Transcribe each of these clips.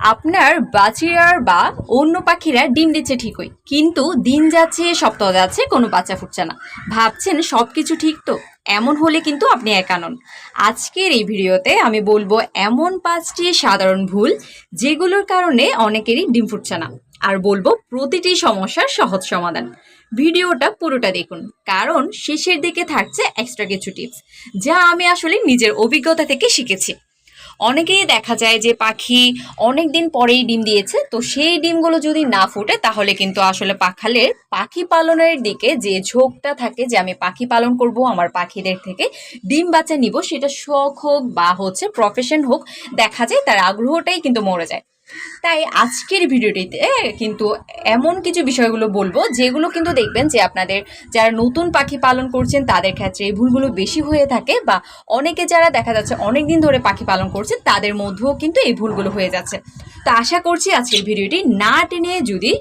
আপনার বাচিয়ার বা অন্য পাখিরা ডিম দিচ্ছে ঠিকই, কিন্তু দিন যাচ্ছে, সপ্তাহ যাচ্ছে, কোনো বাচ্চা ফুটছে না। ভাবছেন সব কিছু ঠিক তো? এমন হলে কিন্তু আপনি একা নন। আজকের এই ভিডিওতে আমি বলব এমন পাঁচটি সাধারণ ভুল যেগুলোর কারণে অনেকেরই ডিম ফুটছে না, আর বলব প্রতিটি সমস্যার সহজ সমাধান। ভিডিওটা পুরোটা দেখুন, কারণ শেষের দিকে থাকছে এক্সট্রা কিছু টিপস যা আমি আসলে নিজের অভিজ্ঞতা থেকে শিখেছি। অনেকেই দেখা যায় যে পাখি অনেক দিন পরেই ডিম দিয়েছে, তো সেই ডিমগুলো যদি না ফুটে, তাহলে কিন্তু আসলে পাখালের পাখি পালনের দিকে যে ঝোঁকটা থাকে যে আমি পাখি পালন করব আমার পাখিদের থেকে, ডিম বাচ্চা নিব, সেটা শখ হোক বা হচ্ছে প্রফেশন হোক, দেখা যায় তার আগ্রহটাই কিন্তু মরে যায়। তাই আজকের ভিডিওটিতে কিন্তু এমন কিছু বিষয়গুলো বলব, যেগুলো কিন্তু দেখবেন যে আপনাদের যারা নতুন পাখি পালন করছেন, তাদের ক্ষেত্রে এই ভুলগুলো বেশি হয়ে থাকে বা অনেকে যারা দেখা যাচ্ছে অনেক দিন ধরে পাখি পালন করছেন, তাদের মধ্যেও কিন্তু এই ভুলগুলো হয়ে যাচ্ছে। তো আশা করছি আজকের ভিডিওটি না টেনে যদি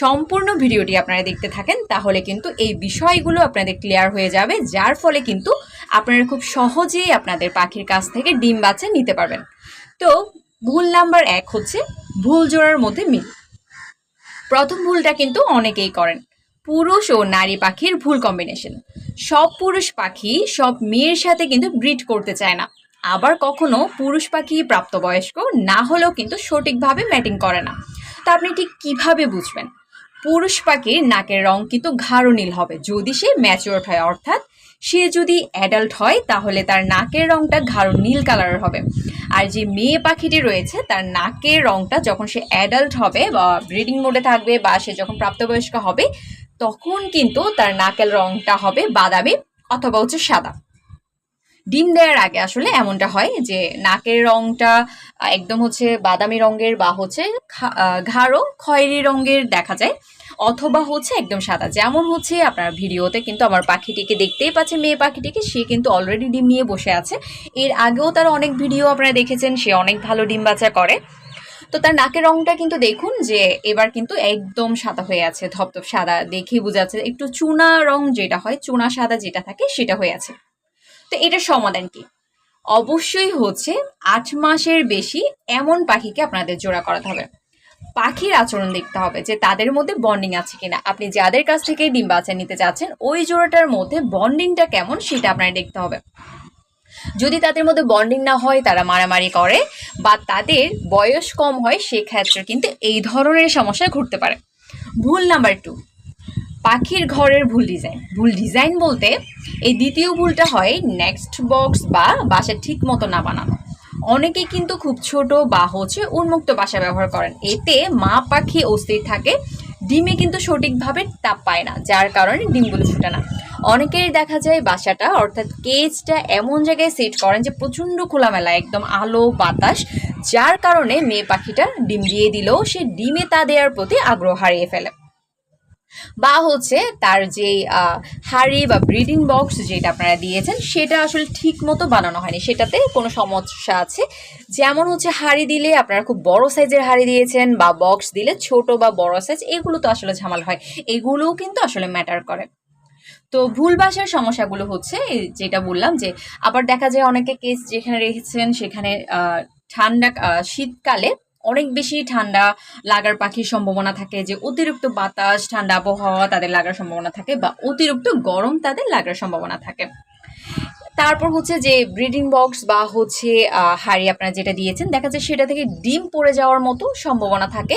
সম্পূর্ণ ভিডিওটি আপনারা দেখতে থাকেন, তাহলে কিন্তু এই বিষয়গুলো আপনাদের ক্লিয়ার হয়ে যাবে, যার ফলে কিন্তু আপনারা খুব সহজেই আপনাদের পাখির কাছ থেকে ডিম বাচ্চা নিতে পারবেন। তো ভুল নাম্বার এক হচ্ছে ভুল জোড়ার মধ্যে মিল। প্রথম ভুলটা কিন্তু অনেকেই করেন। পুরুষ ও নারী পাখির ভুল কম্বিনেশন সব পুরুষ পাখি, সব মেয়ের সাথে কিন্তু ব্রিড করতে চায় না। আবার কখনো পুরুষ পাখি প্রাপ্তবয়স্ক না হলেও কিন্তু সঠিকভাবে ম্যাটিং করে না। তা আপনি ঠিক কীভাবে বুঝবেন? পুরুষ পাখির নাকের রং কিন্তু গাঢ় নীল হবে। যদি সে ম্যাচিওর হয়, অর্থাৎ সে যদি অ্যাডাল্ট হয়, তাহলে তার নাকের রংটা গাঢ় নীল কালারের হবে। আর যে মেয়ে পাখিটি রয়েছে, তার নাকের রংটা যখন সে অ্যাডাল্ট হবে বা ব্রিডিং মোডে থাকবে বা সে যখন প্রাপ্তবয়স্ক হবে, তখন কিন্তু তার নাকের রংটা হবে বাদামি অথবা হচ্ছে সাদা। ডিম দেওয়ার আগে আসলে এমনটা হয় যে নাকের আহ, একদম হচ্ছে বাদামি রঙের বা হচ্ছে আহ, খয়েরি রঙের দেখা যায় অথবা হচ্ছে একদম সাদা। যেমন হচ্ছে আপনার ভিডিওতে কিন্তু আমার পাখিটিকে দেখতেই পাচ্ছে মেয়ে পাখিটিকে সে কিন্তু অলরেডি ডিম নিয়ে বসে আছে। এর আগেও তার অনেক ভিডিও আপনারা দেখেছেন সে অনেক ভালো ডিম বাচ্চা করে। তো তার নাকের রংটা কিন্তু দেখুন যে এবার কিন্তু একদম সাদা হয়ে আছে ধপধপ সাদা দেখেই বোঝা যাচ্ছে। একটু চুনা রং যেটা হয় চুনা সাদা যেটা থাকে সেটা হয়ে আছে। তো এটার সমাধান কি? অবশ্যই হচ্ছে আট মাসের বেশি এমন পাখিকে আপনাদের জোড়া করাতে হবে। পাখির আচরণ দেখতে হবে যে তাদের মধ্যে বন্ডিং আছে কিনা। আপনি যাদের কাছ থেকে ডিম বাচ্চা নিতে চাচ্ছেন ওই জোড়াটার মধ্যে বন্ডিংটা কেমন সেটা আপনার দেখতে হবে। যদি তাদের মধ্যে বন্ডিং না হয়, তারা মারামারি করে বা তাদের বয়স কম হয়, সেক্ষেত্রে কিন্তু এই ধরনের সমস্যা ঘটতে পারে। ভুল নাম্বার টু পাখির ঘরের ভুল ডিজাইন ভুল ডিজাইন বলতে এই দ্বিতীয় ভুলটা হয় নেক্সট বক্স বা বাসা ঠিক মতো না বানানো। অনেকেই কিন্তু খুব ছোট বা হচ্ছে উন্মুক্ত বাসা ব্যবহার করেন। এতে মা পাখি অস্থির থাকে, ডিমে কিন্তু সঠিকভাবে তাপ পায় না, যার কারণে ডিমগুলো ফুটে না। অনেকের দেখা যায় বাসাটা, অর্থাৎ কেজটা এমন জায়গায় সেট করেন যে প্রচণ্ড খোলামেলা, একদম আলো, বাতাস, যার কারণে মেয়ে পাখিটা ডিম দিয়ে দিলেও সে ডিমে তা দেওয়ার প্রতি আগ্রহ হারিয়ে ফেলে। বা হচ্ছে তার যে হাড়ি বা ব্রিডিং বক্স যেটা আপনারা দিয়েছেন, সেটা আসলে ঠিক মতো বানানো হয়নি। সেটাতে কোনো সমস্যা আছে। যেমন হচ্ছে হাড়ি দিলে আপনারা খুব বড় সাইজের হাড়ি দিয়েছেন বা বক্স দিলে ছোট বা বড় সাইজ এগুলো তো আসলে ঝামাল হয়। এগুলোও কিন্তু আসলে ম্যাটার করে। তো ভুল বাসার সমস্যাগুলো হচ্ছে যেটা বললাম যে, আবার দেখা যায় অনেকে কেস যেখানে রেখেছেন, সেখানে ঠান্ডা শীতকালে অনেক বেশি ঠান্ডা লাগার পাখির সম্ভাবনা থাকে যে অতিরিক্ত বাতাস, ঠান্ডা আবহাওয়া তাদের লাগার সম্ভাবনা থাকে বা অতিরিক্ত গরম তাদের লাগার সম্ভাবনা থাকে। তারপর হচ্ছে যে ব্রিডিং বক্স বা হচ্ছে হাড়ি আপনারা যেটা দিয়েছেন, দেখা যায় সেটা থেকে ডিম পড়ে যাওয়ার মতো সম্ভাবনা থাকে।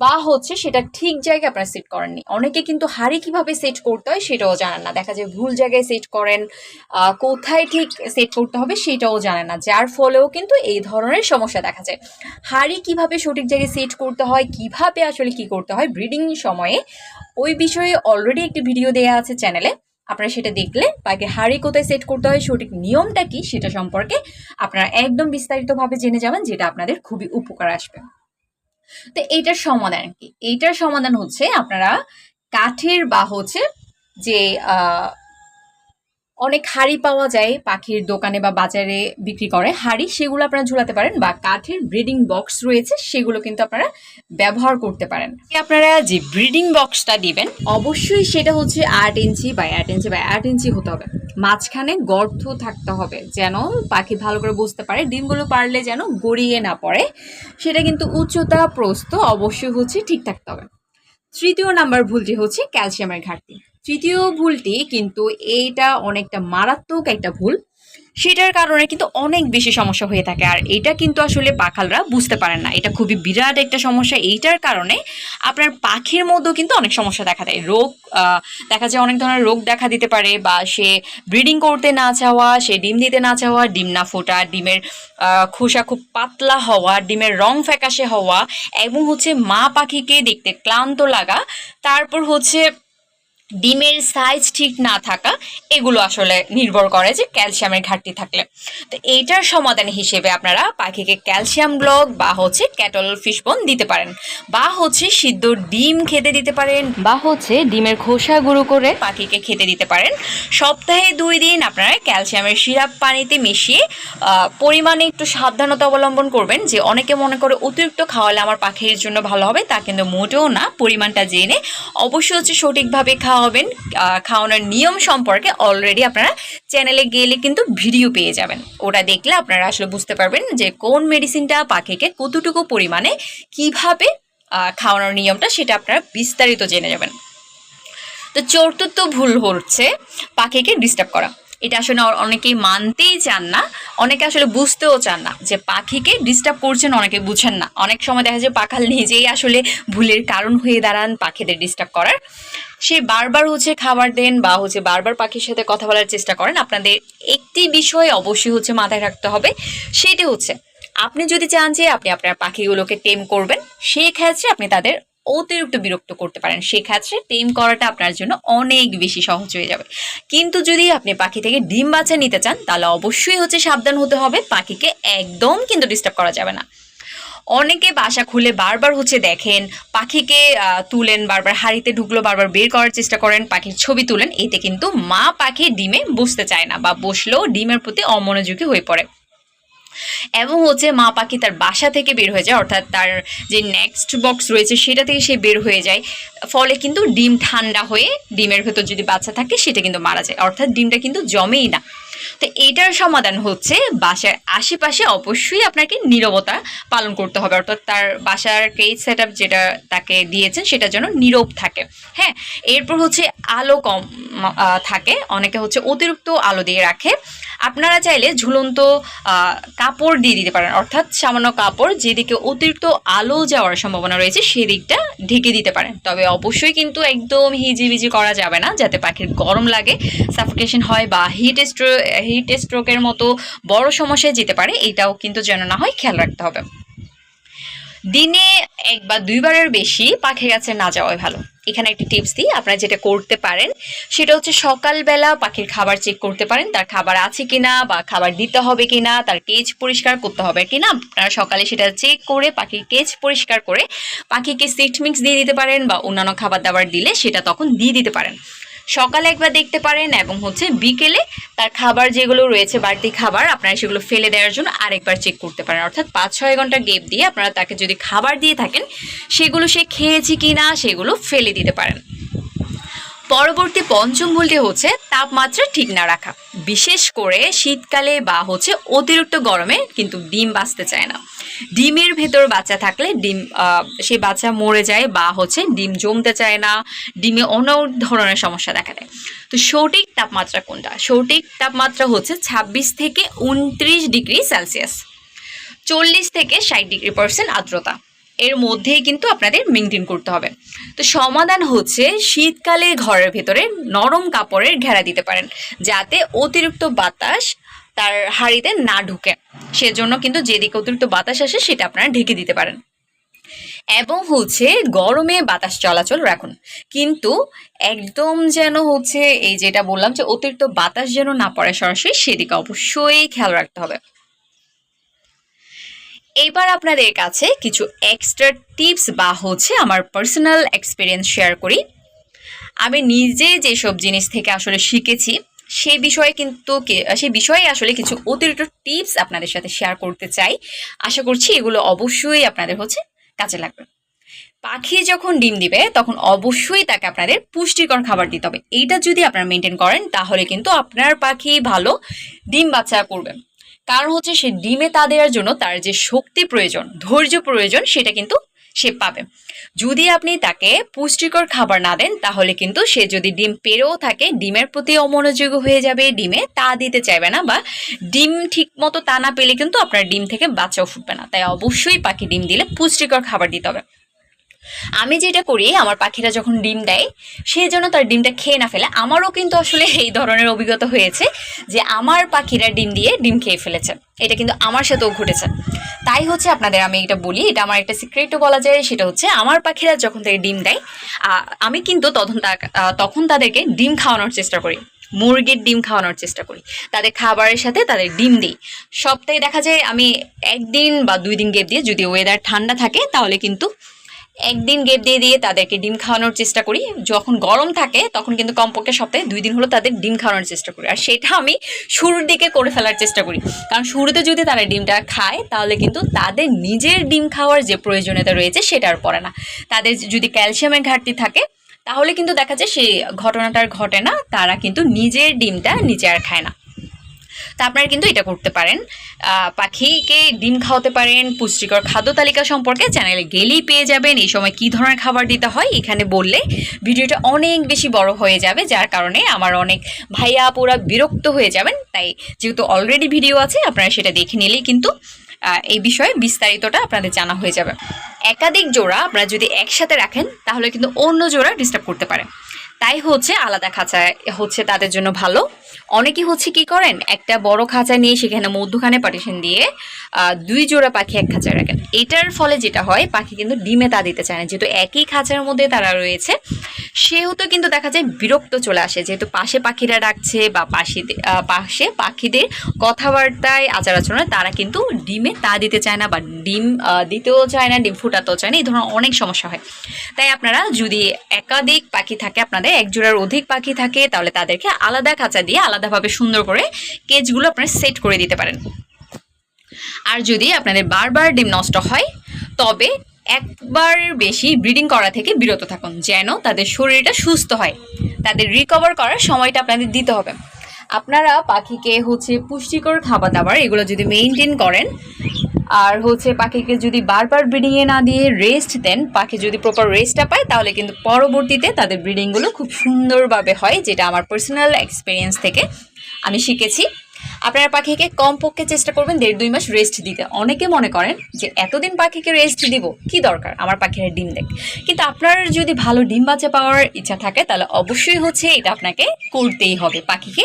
বা হচ্ছে সেটা ঠিক জায়গায় আপনারা সেট করেননি। অনেকে কিন্তু হাড়ি কীভাবে সেট করতে হয় সেটাও জানেন না। দেখা যায় ভুল জায়গায় সেট করেন কোথায় ঠিক সেট করতে হবে সেটাও জানেন না। যার ফলেও কিন্তু এই ধরনের সমস্যা দেখা যায়। হাড়ি কীভাবে সঠিক জায়গায় সেট করতে হয়, কীভাবে আসলে কি করতে হয় ব্রিডিং সময়ে ওই বিষয়ে অলরেডি একটি ভিডিও দেওয়া আছে চ্যানেলে আপনারা সেটা দেখলে পাখির হাড়ি কোথায় সেট করতে হয়, সঠিক নিয়মটা কি সেটা সম্পর্কে আপনারা একদম বিস্তারিতভাবে জেনে যাবেন, যেটা আপনাদের খুবই উপকার আসবে। তো এইটার সমাধান কি? এইটার সমাধান হচ্ছে আপনারা কাঠের বা হচ্ছে যে অনেক হাড়ি পাওয়া যায় পাখির দোকানে বা বাজারে বিক্রি করে। হাড়ি সেগুলো আপনারা ঝুলাতে পারেন বা কাঠের ব্রিডিং বক্স রয়েছে সেগুলো কিন্তু আপনারা ব্যবহার করতে পারেন। আপনারা যে ব্রিডিং বক্সটা দিবেন, অবশ্যই সেটা হচ্ছে আট ইঞ্চি বা আট ইঞ্চি বা আট ইঞ্চি হতে হবে। মাঝখানে গর্ত থাকতে হবে যেন পাখি ভালো করে বুঝতে পারে, ডিমগুলো পারলে যেন গড়িয়ে না পড়ে। সেটা কিন্তু উচ্চতা, প্রস্থ অবশ্যই হচ্ছে ঠিক থাকতে হবে। তৃতীয় নাম্বার ভুলটি হচ্ছে ক্যালসিয়ামের ঘাটতি। তৃতীয় ভুলটি কিন্তু এইটা অনেকটা মারাত্মক একটা ভুল। সেটার কারণে কিন্তু অনেক বেশি সমস্যা হয়ে থাকে। আর এটা কিন্তু আসলে পাখালরা বুঝতে পারেন না। এটা খুবই বিরাট একটা সমস্যা। এইটার কারণে আপনার পাখির মধ্যেও কিন্তু অনেক সমস্যা দেখা দেয়। রোগ দেখা যায় অনেক ধরনের রোগ দেখা দিতে পারে বা সে ব্রিডিং করতে না চাওয়া, সে ডিম দিতে না চাওয়া, ডিম না ফোটা, ডিমের খোসা খুব পাতলা হওয়া, ডিমের রং ফ্যাকাশে হওয়া এবং হচ্ছে মা পাখিকে দেখতে ক্লান্ত লাগা। তারপর হচ্ছে ডিমের সাইজ ঠিক না থাকা, এগুলো আসলে নির্ভর করে যে ক্যালসিয়ামের ঘাটতি থাকলে। তো এইটার সমাধান হিসেবে আপনারা পাখিকে ক্যালসিয়াম ব্লক বা হচ্ছে ক্যাটল ফিশবন দিতে পারেন। বা হচ্ছে সিদ্ধ ডিম খেতে দিতে পারেন। বা হচ্ছে ডিমের খোসা গুঁড়ো করে পাখিকে খেতে দিতে পারেন। সপ্তাহে দুই দিন আপনারা ক্যালসিয়ামের সিরাপ পানিতে মিশিয়ে পরিমাণে একটু সাবধানতা অবলম্বন করবেন যে অনেকে মনে করে অতিরিক্ত খাওয়ালে আমার পাখির জন্য ভালো হবে, তা কিন্তু মোটেও না। পরিমাণটা জেনে অবশ্যই হচ্ছে সঠিকভাবে খাওয়াবেন খাওয়ানোর নিয়ম সম্পর্কে অলরেডি আপনারা চ্যানেলে গেলে কিন্তু ভিডিও পেয়ে যাবেন। ওটা দেখলে আপনারা আসলে বুঝতে পারবেন যে কোন মেডিসিনটা পাখিকে কতটুকু পরিমাণে কীভাবে খাওয়ানোর নিয়মটা সেটা আপনারা বিস্তারিত জেনে যাবেন। তো চতুর্থ ভুল হচ্ছে পাখিকে ডিস্টার্ব করা। এটা আসলে অনেকেই মানতেই চান না, অনেকে আসলে বুঝতেও চান না যে পাখিকে ডিস্টার্ব করছেন, অনেকে বুঝেন না। অনেক সময় দেখা যায় পাখাল নিজেই আসলে ভুলের কারণ হয়ে দাঁড়ান পাখিদের ডিস্টার্ব করার। সে বারবার হচ্ছে খাবার দেন বা হচ্ছে বারবার পাখির সাথে কথা বলার চেষ্টা করেন, আপনাদের একটি বিষয় অবশ্যই হচ্ছে মাথায় রাখতে হবে, সেটি হচ্ছে আপনি যদি চান যে আপনি আপনার পাখিগুলোকে টেম করবেন, সেই ক্ষেত্রে আপনি তাদের অতিরিক্ত বিরক্ত করতে পারেন। সেক্ষেত্রে টেম করাটা আপনার জন্য অনেক বেশি সহজ হয়ে যাবে। কিন্তু যদি আপনি পাখি থেকে ডিম বাচ্চা নিতে চান, তাহলে অবশ্যই হচ্ছে সাবধান হতে হবে, পাখিকে একদম কিন্তু ডিস্টার্ব করা যাবে না। অনেকে বাসা খুলে বারবার হচ্ছে দেখেন, পাখিকে তুলেন, বারবার হাড়িতে ঢুকলো, বারবার বের করার চেষ্টা করেন, পাখির ছবি তুলেন, এতে কিন্তু মা পাখি ডিমে বসতে চায় না বা বসলেও ডিমের প্রতি অমনোযোগী হয়ে পড়ে। এবং হচ্ছে মা পাখি তার বাসা থেকে বের হয়ে যায়, অর্থাৎ তার যে নেক্সট বক্স রয়েছে সেটা থেকে সে বের হয়ে যায়। ফলে কিন্তু ডিম ঠান্ডা হয়ে ডিমের ভেতর যদি বাচ্চা থাকে, সেটা কিন্তু মারা যায়। অর্থাৎ ডিমটা কিন্তু জমেই না। তো এটার সমাধান হচ্ছে বাসার আশেপাশে অবশ্যই আপনাকে নীরবতা পালন করতে হবে। অর্থাৎ তার বাসার কেজ সেট যেটা তাকে দিয়েছেন, সেটা যেন নীরব থাকে। হ্যাঁ এরপর হচ্ছে আলো কম থাকে। অনেকে হচ্ছে অতিরিক্ত আলো দিয়ে রাখে। আপনারা চাইলে ঝুলন্ত কাপড় দিয়ে দিতে পারেন। অর্থাৎ সামান্য কাপড় যেদিকে অতিরিক্ত আলো যাওয়ার সম্ভাবনা রয়েছে, সেদিকটা ঢেকে দিতে পারেন। তবে অবশ্যই কিন্তু একদম হিজিবিজি করা যাবে না, যাতে পাখির গরম লাগে সাফোকেশন হয় বা হিট স্ট্রো হিট স্ট্রোকের মতো বড় সমস্যায় যেতে পারে, এটাও কিন্তু যেন না হয় খেয়াল রাখতে হবে। দিনে এক বা দুইবারের বেশি পাখির কাছে না যাওয়াই ভালো। এখানে একটি টিপস দিই, আপনারা যেটা করতে পারেন, সেটা হচ্ছে সকালবেলা পাখির খাবার চেক করতে পারেন, তার খাবার আছে কিনা বা খাবার দিতে হবে কিনা, তার কেজ পরিষ্কার করতে হবে কিনা আপনারা সকালে সেটা চেক করে পাখির কেজ পরিষ্কার করে পাখিকে সিট মিক্স দিয়ে দিতে পারেন বা অন্যান্য খাবার দাবার দিলে সেটা তখন দিয়ে দিতে পারেন। সকালে একবার দেখতে পারেন এবং হচ্ছে বিকেলে তার খাবার যেগুলো রয়েছে বাড়তি খাবার, আপনারা সেগুলো ফেলে দেওয়ার জন্য আরেকবার চেক করতে পারেন। অর্থাৎ পাঁচ ছয় ঘণ্টা গেপ দিয়ে আপনারা তাকে যদি খাবার দিয়ে থাকেন, সেগুলো সে খেয়েছে কি না সেগুলো ফেলে দিতে পারেন। পরবর্তী পঞ্চম ভুলটি হচ্ছে তাপমাত্রা ঠিক না রাখা। বিশেষ করে শীতকালে বা হচ্ছে অতিরিক্ত গরমে কিন্তু ডিম বাঁচতে চায় না। ডিমের ভেতর বাচ্চা থাকলে ডিম সেই বাচ্চা মরে যায় বা হচ্ছে ডিম জমতে চায় না, ডিমে অন্য ধরনের সমস্যা দেখা দেয়। তো সঠিক তাপমাত্রা কোনটা? সঠিক তাপমাত্রা হচ্ছে ছাব্বিশ থেকে উনত্রিশ ডিগ্রি সেলসিয়াস। চল্লিশ থেকে ষাট ডিগ্রি পার্সেন্ট আর্দ্রতা। এর মধ্যেই কিন্তু আপনাদের মেনটেন করতে হবে। তো সমাধান হচ্ছে শীতকালে ঘরের ভেতরে নরম কাপড়ের ঘেরা দিতে পারেন, যাতে অতিরিক্ত বাতাস তার হাঁড়িতে না ঢুকে। সেজন্য কিন্তু যেদিকে অতিরিক্ত বাতাস আসে সেটা আপনারা ঢেকে দিতে পারেন। এবং হচ্ছে গরমে বাতাস চলাচল রাখুন। কিন্তু একদম যেন হচ্ছে এই যেটা বললাম যে অতিরিক্ত বাতাস যেন না পড়ে সরাসরি, সেদিকে অবশ্যই খেয়াল রাখতে হবে। এবার আপনাদের কাছে কিছু এক্সট্রা টিপস বা হচ্ছে আমার পার্সোনাল এক্সপিরিয়েন্স শেয়ার করি। আমি নিজে যেসব জিনিস থেকে আসলে শিখেছি সেই বিষয়ে কিন্তু সেই বিষয়ে আসলে কিছু অতিরিক্ত টিপস আপনাদের সাথে শেয়ার করতে চাই। আশা করছি এগুলো অবশ্যই আপনাদের হচ্ছে কাজে লাগবে। পাখি যখন ডিম দিবে, তখন অবশ্যই তাকে আপনাদের পুষ্টিকর খাবার দিতে হবে। এইটা যদি আপনারা মেনটেন করেন, তাহলে কিন্তু আপনার পাখি ভালো ডিম বাচ্চা করবে। কারণ হচ্ছে সে ডিমে তা দেওয়ার জন্য তার যে শক্তি প্রয়োজন, ধৈর্য প্রয়োজন, সেটা কিন্তু সে পাবে। যদি আপনি তাকে পুষ্টিকর খাবার না দেন, তাহলে কিন্তু সে যদি ডিম পেরেও থাকে, ডিমের প্রতি অমনোযোগী হয়ে যাবে, ডিমে তা দিতে চাইবে না বা ডিম ঠিক মতো তা না পেলে কিন্তু আপনার ডিম থেকে বাচ্চাও ফুটবে না। তাই অবশ্যই পাখি ডিম দিলে পুষ্টিকর খাবার দিতে হবে। আমি যেটা করি, আমার পাখিরা যখন ডিম দেয় সেই জন্য তার ডিমটা খেয়ে না ফেলে। আমারও কিন্তু আসলে এই ধরনের অভিজ্ঞতা হয়েছে যে, আমার পাখিরা ডিম দিয়ে ডিম খেয়ে ফেলেছে। এটা কিন্তু আমার সাথেও ঘটেছে। তাই হচ্ছে আপনাদের আমি এটা বলি, এটা আমার একটা সিক্রেটও বলা যায়, সেটা হচ্ছে আমার পাখিরা যখন থেকে ডিম দেয় আমি কিন্তু তখন তখন তাদেরকে ডিম খাওয়ানোর চেষ্টা করি। মুরগির ডিম খাওয়ানোর চেষ্টা করি। তাদের খাবারের সাথে তাদের ডিম দিই। সপ্তাহে দেখা যায় আমি একদিন বা দুই দিন গেপ দিয়ে যদি ওয়েদার ঠান্ডা থাকে, তাহলে কিন্তু একদিন গেপ দিয়ে দিয়ে তাদেরকে ডিম খাওয়ানোর চেষ্টা করি। যখন গরম থাকে, তখন কিন্তু কমপক্ষে সপ্তাহে দুই দিন হলো তাদের ডিম খাওয়ানোর চেষ্টা করি। আর সেটা আমি শুরুর দিকে করে ফেলার চেষ্টা করি। কারণ শুরুতে যদি তারা ডিমটা খায়, তাহলে কিন্তু তাদের নিজের ডিম খাওয়ার যে প্রয়োজনীয়তা রয়েছে, সেটা আর পড়ে না। তাদের যদি ক্যালসিয়ামের ঘাটতি থাকে, তাহলে কিন্তু দেখা যায় সেই ঘটনাটার ঘটে না। তারা কিন্তু নিজের ডিমটা নিজে আর খায় না। তা আপনারা কিন্তু এটা করতে পারেন। পাখিকে ডিম খাওয়াতে পারেন, পুষ্টিকর খাদ্য তালিকা সম্পর্কে চ্যানেলে গেলেই পেয়ে যাবেন। এই সময় কী ধরনের খাবার দিতে হয় এখানে বললে ভিডিওটা অনেক বেশি বড় হয়ে যাবে, যার কারণে আমার অনেক ভাইয়া আপুরা বিরক্ত হয়ে যাবেন। তাই যেহেতু অলরেডি ভিডিও আছে, আপনারা সেটা দেখে নিলেই কিন্তু এই বিষয়ে বিস্তারিতটা আপনাদের জানা হয়ে যাবে। একাধিক জোড়া আপনারা যদি একসাথে রাখেন, তাহলে কিন্তু অন্য জোড়া ডিস্টার্ব করতে পারে। তাই হচ্ছে আলাদা খাঁচা হচ্ছে তাদের জন্য ভালো। অনেকে হচ্ছে কি করেন? একটা বড় খাঁচা নিয়ে সেখানে মধ্যখানে পার্টিশন দিয়ে দুই জোড়া পাখি এক খাঁচায় রাখেন। এটার ফলে যেটা হয়, পাখি কিন্তু ডিমে তা দিতে চায় না। যেহেতু একই খাঁচার মধ্যে তারা রয়েছে, সেহেতু কিন্তু দেখা যায় বিরক্ত চলে আসে। যেহেতু পাশে পাখিরা ডাকছে বা পাশে পাশে পাখিদের কথাবার্তায় আচার আচরণে তারা কিন্তু ডিমে তা দিতে চায় না বা ডিম দিতেও চায় না, ডিম ফুটাতেও চায় না। এই ধরনের অনেক সমস্যা হয়। তাই আপনারা যদি একাধিক পাখি থাকে আপনাদের এক জোড়ার অধিক পাখি থাকে, তাহলে তাদেরকে আলাদা খাঁচা দিয়ে আলাদাভাবে সুন্দর করে কেজগুলো আপনারা সেট করে দিতে পারেন। আর যদি আপনাদের বারবার ডিম নষ্ট হয়, তবে একবার বেশি ব্রিডিং করা থেকে বিরত থাকুন, যেন তাদের শরীরটা সুস্থ হয়। তাদের রিকভার করার সময়টা আপনাদের দিতে হবে। আপনারা পাখিকে হচ্ছে পুষ্টিকর খাবার দাবার এগুলো যদি মেনটেন করেন আর হচ্ছে পাখিকে যদি বারবার ব্রিডিংয়ে না দিয়ে রেস্ট দেন, পাখি যদি প্রপার রেস্টটা পায়, তাহলে কিন্তু পরবর্তীতে তাদের ব্রিডিংগুলো খুব সুন্দরভাবে হয়, যেটা আমার পার্সোনাল এক্সপিরিয়েন্স থেকে আমি শিখেছি। আপনারা পাখিকে কমপক্ষে চেষ্টা করবেন দেড় দুই মাস রেস্ট দিতে। অনেকে মনে করেন যে, এতদিন পাখিকে রেস্ট দিব, কি দরকার আমার পাখিরা ডিম দেখ? কিন্তু আপনার যদি ভালো ডিম বাচ্চা পাওয়ার ইচ্ছা থাকে, তাহলে অবশ্যই হচ্ছে এটা আপনাকে করতেই হবে। পাখিকে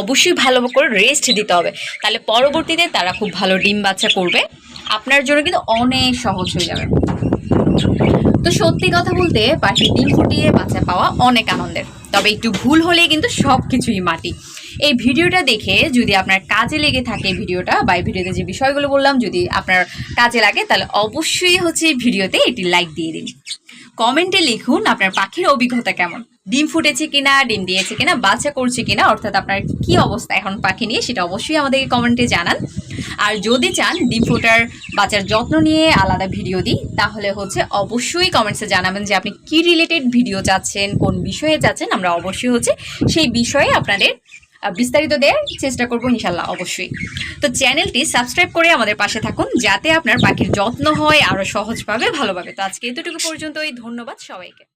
অবশ্যই ভালো করে রেস্ট দিতে হবে। তাহলে পরবর্তীতে তারা খুব ভালো ডিম বাচ্চা করবে। আপনার জন্য কিন্তু অনেক সহজ হয়ে যাবে। তো সত্যি কথা বলতে, পাখির ডিম ফুটিয়ে বাচ্চা পাওয়া অনেক আনন্দের। তবে একটু ভুল হলেই কিন্তু সব কিছুই মাটি। এই ভিডিওটা দেখে যদি আপনার কাজে লেগে থাকে ভিডিওটা বা ভিডিওতে যে বিষয়গুলো বললাম, যদি আপনার কাজে লাগে, তাহলে অবশ্যই হচ্ছে ভিডিওতে একটি লাইক দিয়ে দিন। কমেন্টে লিখুন আপনার পাখির অভিজ্ঞতা কেমন? ডিম ফুটেছে কিনা, ডিম দিয়েছে কিনা, বাচ্চা করছে কিনা, অর্থাৎ আপনার কি অবস্থা এখন পাখি নিয়ে সেটা অবশ্যই আমাদেরকে কমেন্টে জানান। আর যদি চান ডিম ফোটার বাচ্চার যত্ন নিয়ে আলাদা ভিডিও দিই, তাহলে হচ্ছে অবশ্যই কমেন্টসে জানাবেন যে আপনি কি রিলেটেড ভিডিও চাচ্ছেন, কোন বিষয়ে চাচ্ছেন, আমরা অবশ্যই হচ্ছে সেই বিষয়ে আপনাদের বিস্তারিত দেওয়ার চেষ্টা করব ইনশাল্লাহ অবশ্যই। তো চ্যানেলটি সাবস্ক্রাইব করে আমাদের পাশে থাকুন, যাতে আপনার পাখির যত্ন হয় আরও সহজভাবে ভালোভাবে। তো আজকে এতটুকু পর্যন্তই, ধন্যবাদ সবাইকে।